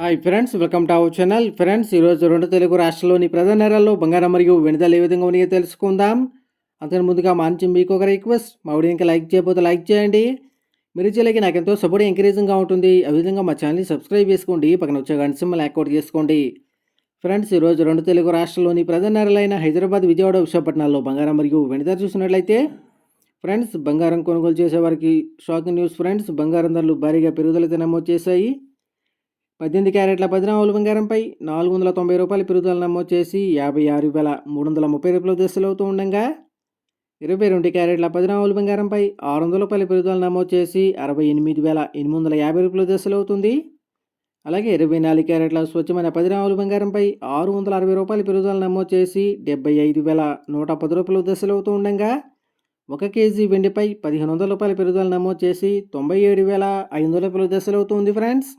Hi friends welcome to our channel friends ఈరోజు రెండు తెలుగు రాష్ట్రాల్లోని ప్రధాన నేరాల్లో బంగారం మరియు వెనుదల ఏ విధంగా ఉన్నాయో తెలుసుకుందాం. అంతకు ముందుగా మంచి మీకు ఒక రిక్వెస్ట్ మా వీడియోకి లైక్ చేయకపోతే లైక్ చేయండి. మీరు చేయలేక నాకు ఎంతో సపోర్ట్ ఎంకరేజింగ్గా ఉంటుంది. అదేవిధంగా మా ఛానల్ని సబ్స్క్రైబ్ చేసుకోండి. పక్కన వచ్చే గంట సింబల్ యాక్టివేట్ చేసుకోండి. ఫ్రెండ్స్ ఈరోజు రెండు తెలుగు రాష్ట్రాల్లోని ప్రధాన నేరాలైన హైదరాబాద్ విజయవాడ విశాఖపట్నాల్లో బంగారం మరియు వెనుదల చూసినట్లయితే ఫ్రెండ్స్ బంగారం కొనుగోలు చేసే వారికి షాకింగ్ న్యూస్ ఫ్రెండ్స్ బంగారం ధరలు భారీగా పెరుగుదలతో నమోదు చేశాయి పద్దెనిమిది క్యారెట్ల పదినావుల బంగారంపై నాలుగు వందల తొంభై రూపాయల పెరుగుదల నమోదు చేసి యాభై ఆరు వేల మూడు వందల ముప్పై రూపాయల దశలు అవుతూ ఉండగా ఇరవై రెండు క్యారెట్ల పదినావుల బంగారంపై ఆరు వందల రూపాయల పెరుగుదల నమోదు చేసి అరవై ఎనిమిది వేల ఎనిమిది వందల యాభై రూపాయలు దశలు అవుతుంది. అలాగే ఇరవై నాలుగు క్యారెట్ల స్వచ్ఛమైన పదినావుల బంగారంపై ఆరు వందల అరవై రూపాయల పెరుగుదల నమోదు చేసి డెబ్బై ఐదు వేల నూట పది రూపాయల దశలు అవుతూ ఉండగా ఒక కేజీ వెండిపై పదిహేను వందల రూపాయల పెరుగుదల నమోదు చేసి తొంభై ఏడు వేల ఐదు వందల రూపాయలు దశలు అవుతుంది ఫ్రెండ్స్.